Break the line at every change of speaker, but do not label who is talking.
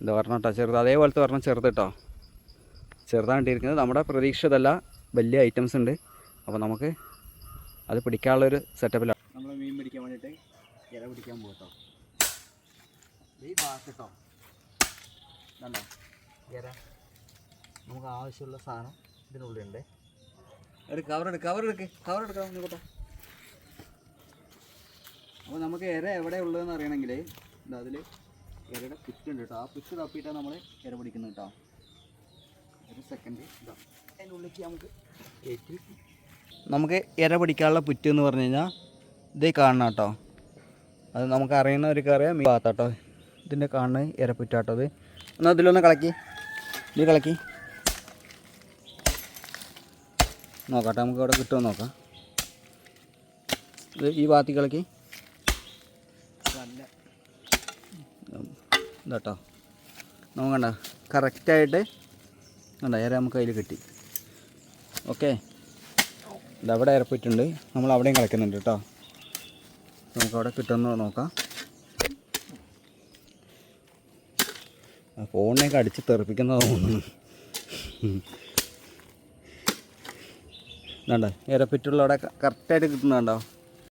എന്താ പറഞ്ഞ കേട്ടോ ചെറുത് അതേപോലത്തെ പറഞ്ഞ ചെറുത് കേട്ടോ ചെറുതാണ് കിട്ടിയിരിക്കുന്നത് നമ്മുടെ പ്രതീക്ഷിതല്ല വലിയ ഐറ്റംസ് ഉണ്ട്. അപ്പോൾ നമുക്ക് അത് പിടിക്കാനുള്ളൊരു സെറ്റപ്പിലാണ് നമ്മൾ മീൻ പിടിക്കാൻ വേണ്ടിയിട്ട് ഇല പിടിക്കാൻ പോകട്ടോ ഈ ഭാഗത്ത് കേട്ടോ കണ്ടോ? ഇര നമുക്ക് ആവശ്യമുള്ള സാധനം ഇതിനുള്ളിലുണ്ട് ഒരു എടുക്ക് കവർ എടുക്കാം. നോക്കട്ടെ അപ്പോൾ നമുക്ക് ഇര എവിടെ ഉള്ളതെന്ന് അറിയണമെങ്കിൽ എന്താ അതിൽ ഇരയുടെ പിറ്റുണ്ട് കേട്ടോ ആ പിച്ച് തപ്പിയിട്ടാണ് നമ്മൾ ഇര പിടിക്കുന്നത് കേട്ടോ ഒരു സെക്കൻഡ് ഉള്ളിലേക്ക് നമുക്ക് കയറ്റി. നമുക്ക് ഇര പിടിക്കാനുള്ള പുറ്റ് എന്ന് പറഞ്ഞു കഴിഞ്ഞാൽ ഇതേ കാണണം കേട്ടോ അത് നമുക്ക് അറിയുന്നവർക്ക് അറിയാം ഈ ഭാഗത്താട്ടോ ഇതിന്റെ കാണുന്നത് ഇരപ്പുറ്റാട്ടോ അത്. എന്നാൽ അതിലൊന്ന് കളക്കി ഇത് കളക്കി നോക്കട്ടെ നമുക്ക് അവിടെ കിട്ടുമോ നോക്കാം. ഇത് ഈ ഭാഗത്തേക്ക് കളക്കി ഇതാട്ടോ. നമുക്ക് കണ്ട കറക്റ്റായിട്ട് കണ്ട ഏറെ നമുക്ക് അതിൽ കിട്ടി. ഓക്കെ ഇതവിടെ ഇരപ്പിട്ടുണ്ട് നമ്മൾ അവിടെയും കളിക്കുന്നുണ്ട് കേട്ടോ. നമുക്കവിടെ കിട്ടുമെന്ന് നോക്കാം. ആ ഫോണിനൊക്കെ അടിച്ച് തെറിപ്പിക്കുന്നതാ തോന്നുന്നു. ഇതുണ്ടോ ഇരപ്പിറ്റുള്ള അവിടെ കറക്റ്റായിട്ട് കിട്ടുന്നുണ്ടോ